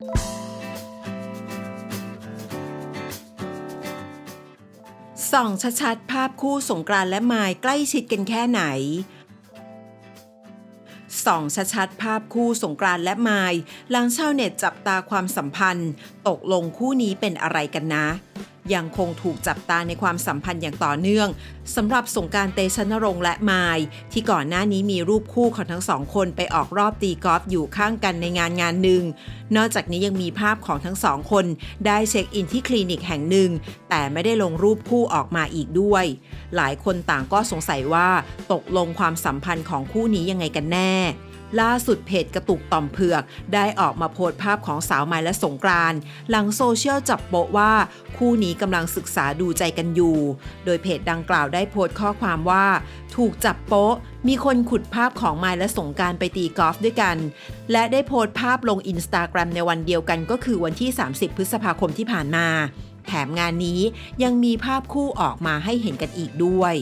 ส่องชัดๆ ภาพคู่สงกรานต์และมายใกล้ชิดกันแค่ไหน ส่องชัดๆ ภาพคู่สงกรานต์และมายหลังชาวเน็ตจับตาความสัมพันธ์ ตกลงคู่นี้เป็นอะไรกันนะ ยังคงถูกจับตาในความสัมพันธ์อย่างต่อเนื่องสำหรับสงการเตชะนรงและมายที่ก่อนหน้านี้มีรูปคู่ของทั้งสองคนไปออกรอบตีกอล์ฟอยู่ข้างกันในงานงานหนึ่ง นอกจากนี้ยังมีภาพของทั้งสองคนได้เช็คอินที่คลินิกแห่งหนึ่ง แต่ไม่ได้ลงรูปคู่ออกมาอีกด้วย หลายคนต่างก็สงสัยว่าตกลงความสัมพันธ์ของคู่นี้ยังไงกันแน่ ล่าสุดเพจกระตุกต่อมเผือก ได้ออกมาโพสต์ภาพของสาวไม้และสงกรานหลังโซเชียลจับโปะว่า คู่นี้กำลังศึกษาดูใจกันอยู่ โดยเพจดังกล่าวได้โพสต์ข้อความว่า ถูกจับโปะมีคนขุดภาพของไม้และสงกรารไปตีกอล์ฟด้วยกัน และได้โพสต์ภาพลงอินสตาแกรมในวันเดียวกันก็คือวันที่ 30 พฤษภาคมที่ผ่านมา แถมงานนี้ยังมีภาพคู่ออกมาให้เห็นกันอีกด้วย